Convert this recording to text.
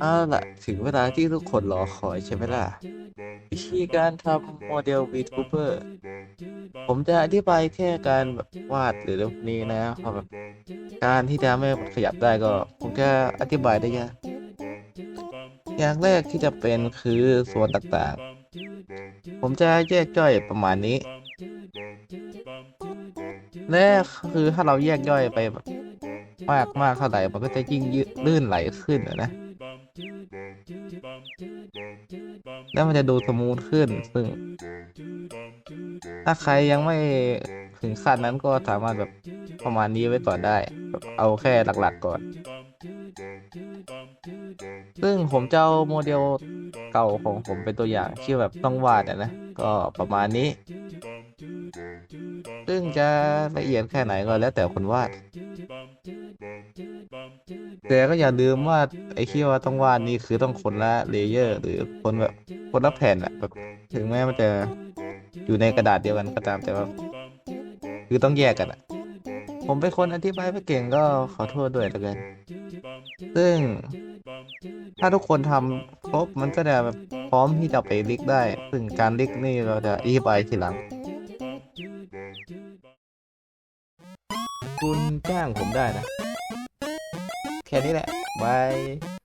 เอาล่ะ ถึงเวลาที่ทุกคนรอคอยใช่ไหมล่ะ วิธีการทำโมเดล VTuber ผมจะอธิบายแค่การแบบวาดหรือเรื่องนี้นะเพราะแบบการที่จะไม่ขยับได้ก็ผมจะอธิบายได้ยากอย่างแรกที่จะเป็นคือส่วนต่างๆ ผมจะแยกย่อยประมาณนี้แรกคือถ้าเราแยกย่อยไปแบบมากมากเท่าไหร่มันก็จะยิ่งยืดลื่นไหลขึ้นนะ แล้วมันจะดูสมูทขึ้น ซึ่ง ถ้าใครยังไม่ถึงขั้นนั้นก็สามารถแบบประมาณนี้ไว้ก่อนได้ เอาแค่หลักๆก่อน ซึ่งผมจะเอาโมเดลเก่าของผมเป็นตัวอย่างที่แบบต้องวาดนะ ก็ประมาณนี้ ซึ่งจะละเอียดแค่ไหนก็แล้วแต่คนวาด แต่ก็อย่าลืมว่าไอ้ที่ว่าต้องวาดนี่คือต้องคนละเลเยอร์ หรือคนแบบคนละแผ่นอะแบบถึงแม้มันจะอยู่ในกระดาษเดียวกันก็ตามแต่ว่า คือต้องแยกกันอะผมเป็นคนอธิบายไม่เก่งก็ขอโทษด้วยแล้วกัน ซึ่ง ถ้าทุกคนทำครบมันก็จะแบบพร้อมที่จะไปลิกได้ ซึ่งการลิกนี่เราจะอธิบายทีหลัง คุณจ้างผมได้นะ แค่นี้แหละบาย